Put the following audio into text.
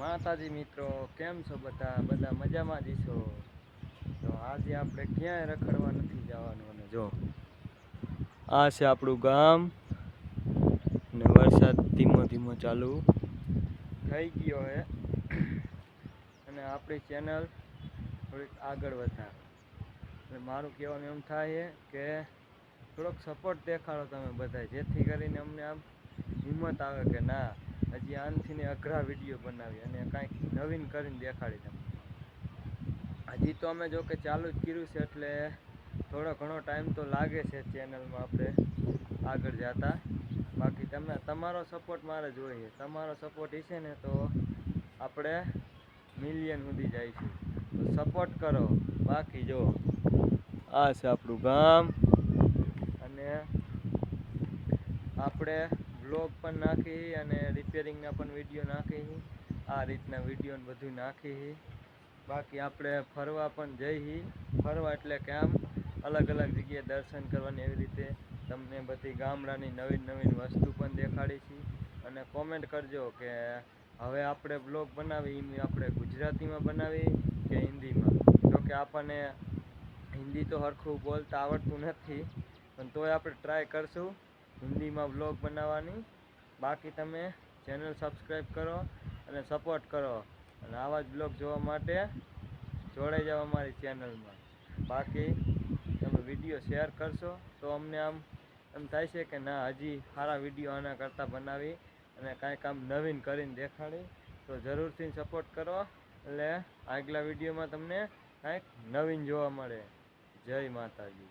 માતાજી મિત્રો, કેમ છો બધા? બધા મજામાં જ છો? તો આજે આપણે ક્યાંય રખડવા નથી જવાનું અને જો, આ છે આપણું ગામ ને વરસાદ ધીમો ધીમો ચાલુ થઈ ગયો છે અને આપણી ચેનલ થોડીક આગળ વધાર. એટલે મારું કહેવાનું એમ થાય છે કે થોડોક સપોર્ટ દેખાડો તમે બધા જેથી કરીને અમને આમ હિંમત આવે કે ના, હજી આનથી ને અઘરા વીડિયો બનાવી અને કાંઈક નવીન કરીને દેખાડી તમે હજી તો અમે જો કે ચાલુ જ કર્યું છે એટલે થોડો ઘણો ટાઈમ તો લાગે છે ચેનલમાં આપણે આગળ જતા. બાકી તમે, તમારો સપોર્ટ મારે જોઈએ તમારો સપોર્ટ હશે ને તો આપણે મિલિયન સુધી જઈશું. તો સપોર્ટ કરો. બાકી જો, આ છે આપણું ગામ. અને આપણે બ્લોગ પણ નાખી અને રિપેરિંગના પણ વીડિયો નાખી આ રીતના વીડિયો બધું નાખી બાકી આપણે ફરવા પણ જઈ ફરવા એટલે કે આમ અલગ અલગ જગ્યાએ દર્શન કરવાની એવી રીતે તમને બધી ગામડાની નવીન નવીન વસ્તુ પણ દેખાડી છે અને કોમેન્ટ કરજો કે હવે આપણે બ્લોગ બનાવી ઈ આપણે ગુજરાતીમાં બનાવી કે હિન્દીમાં? જો કે આપણને હિન્દી તો સરખું બોલતા આવડતું નથી, પણ તોય આપણે ટ્રાય કરશું. હિન્દીમાં બ્લોગ બનાવવાની. બાકી તમે ચેનલ સબસ્ક્રાઈબ કરો અને સપોર્ટ કરો. અને આવા જ બ્લોગ જોવા માટે જોડાઈ જાઓ અમારી ચેનલમાં બાકી તમે વીડિયો શેર કરશો તો અમને આમ, એમ થાય છે કે ના, હજી સારા વીડિયો આના કરતાં બનાવી અને કાંઈક આમ નવીન કરીને દેખાડી. તો જરૂરથી સપોર્ટ કરો એટલે આગલા વિડીયોમાં તમને કાંઈક નવીન જોવા મળે. જય માતાજી.